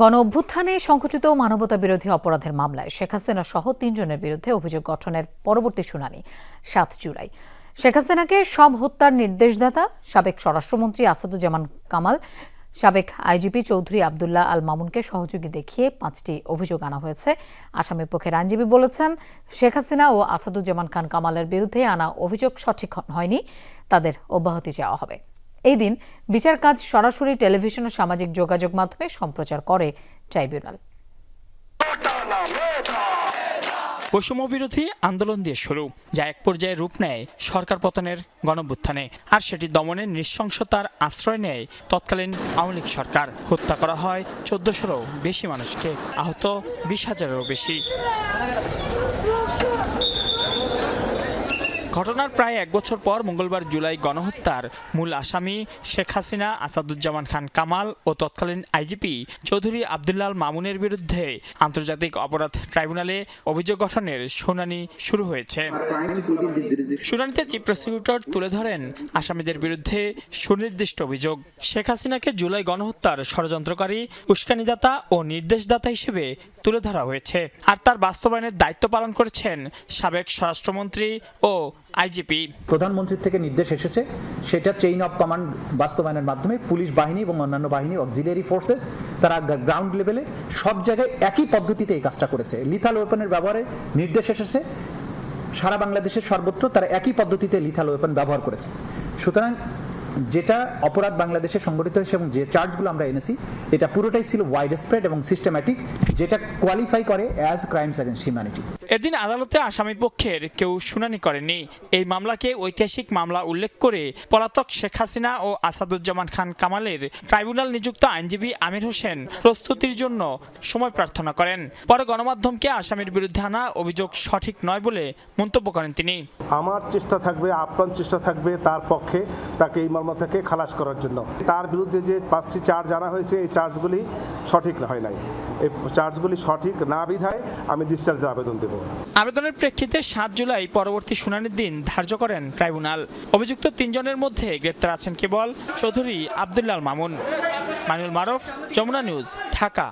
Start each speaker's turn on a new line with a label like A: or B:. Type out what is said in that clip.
A: গণ অভ্যুত্থানে সংঘটিত মানবতা বিরোধী অপরাধের মামলায় শেখ হাসিনা সহ তিনজনের বিরুদ্ধে অভিযোগ গঠনের পরবর্তী শুনানি সাত জুলাই। শেখ হাসিনাকে সব হত্যার নির্দেশদাতা সাবেক স্বরাষ্ট্রমন্ত্রী আসাদুজ্জামান কামাল, সাবেক আইজিপি চৌধুরী আবদুল্লাহ আল মামুনকে সহযোগী দেখিয়ে পাঁচটি অভিযোগ আনা হয়েছে। আসামি পক্ষের আইনজীবী বলেছেন, শেখ হাসিনা ও আসাদুজ্জামান খান কামালের বিরুদ্ধে আনা অভিযোগ সঠিক হয়নি, তাদের অব্যাহতি চাওয়া হবে। এই দিন বিচার কাজ সরাসরি টেলিভিশন ও সামাজিক যোগাযোগ মাধ্যমে সম্প্রচার করে ট্রাইব্যুনাল।
B: বৈষম্য বিরোধী আন্দোলন দিয়ে শুরু, যা এক পর্যায়ে রূপ নেয় সরকার পতনের গণভ্যুত্থানে। আর সেটি দমনের নৃশংসতার আশ্রয় নেয় তৎকালীন আওয়ামী লীগ সরকার। হত্যা করা হয় চোদ্দশোরও বেশি মানুষকে, আহত বিশ হাজারেরও বেশি। ঘটনার প্রায় এক বছর পর মঙ্গলবার জুলাই গণহত্যার মূল আসামি শেখ হাসিনা, আসাদুজ্জামান খান কামাল ও তৎকালীন আইজিপি চৌধুরী আবদুল্লাল মামুনের বিরুদ্ধে আন্তর্জাতিক অপরাধ ট্রাইব্যুনালে অভিযোগ গঠনের শুনানি শুরু হয়েছে। শুনানিতে চিফ প্রসিকিউটর তুলে ধরেন আসামিদের বিরুদ্ধে সুনির্দিষ্ট অভিযোগ। শেখ হাসিনাকে জুলাই গণহত্যার ষড়যন্ত্রকারী, উস্কানিদাতা ও নির্দেশদাতা হিসেবে তুলে ধরা হয়েছে। আর তার বাস্তবায়নের দায়িত্ব পালন করেছেন সাবেক স্বরাষ্ট্রমন্ত্রী ও আইজিপি।
C: প্রধানমন্ত্রীর থেকে নির্দেশ এসেছে, সেটা চেইন অফ কমান্ড বাস্তবায়নের মাধ্যমে পুলিশ বাহিনী এবং অন্যান্য বাহিনী অক্সিলিয়ারি ফোর্সেস তারা গ্রাউন্ড লেভেলে সব জায়গায় একই পদ্ধতিতে এই কাজটা করেছে। লিথাল ওয়েপনের ব্যবহারে নির্দেশ এসেছে, সারা বাংলাদেশের সর্বত্র তারা একই পদ্ধতিতে লিথাল ওয়েপন ব্যবহার করেছে। সুতরাং যেটা অপরাধ বাংলাদেশে সংগঠিত হয়েছে এবং যে চার্জগুলো আমরা এনেছি এটা পুরোটাই ছিল ওয়াইড স্প্রেড এবং সিস্টেম্যাটিক যেটা কোয়ালিফাই করে অ্যাজ ক্রাইমস অ্যাগেন্স্ট হিউম্যানিটি
B: এদিন আদালতে আসামির পক্ষের কেউ শুনানি করেনি এই মামলাকে ঐতিহাসিক মামলা উল্লেখ করে পলাতক শেখ হাসিনা ও আসাদুজ্জামান খান কামালের ট্রাইব্যুনাল নিযুক্ত আইনজীবী আমির হোসেন প্রস্তুতির জন্য সময় প্রার্থনা করেন। পরে গণমাধ্যমকে আসামির বিরুদ্ধে আনা অভিযোগ সঠিক নয় বলে মন্তব্য করেন তিনি।
D: আমার চেষ্টা থাকবে আপ্রাণ চেষ্টা থাকবে তার পক্ষে তাকে এই মামলা থেকে খালাস করার জন্য। তার বিরুদ্ধে যে পাঁচটি চার্জ আনা হয়েছে, এই চার্জগুলি সঠিক হয় নাই। এই চার্জগুলি সঠিক না বিধায় আমি ডিসচার্জের আবেদন দেব।
B: আবেদনের প্রেক্ষিতে সাত জুলাই পরবর্তী শুনানির দিন ধার্য করেন ট্রাইব্যুনাল। অভিযুক্ত তিনজনের মধ্যে গ্রেপ্তার আছেন কেবল চৌধুরী আবদুল্লাল মামুন। মানুল মারফ, যমুনা নিউজ, ঢাকা।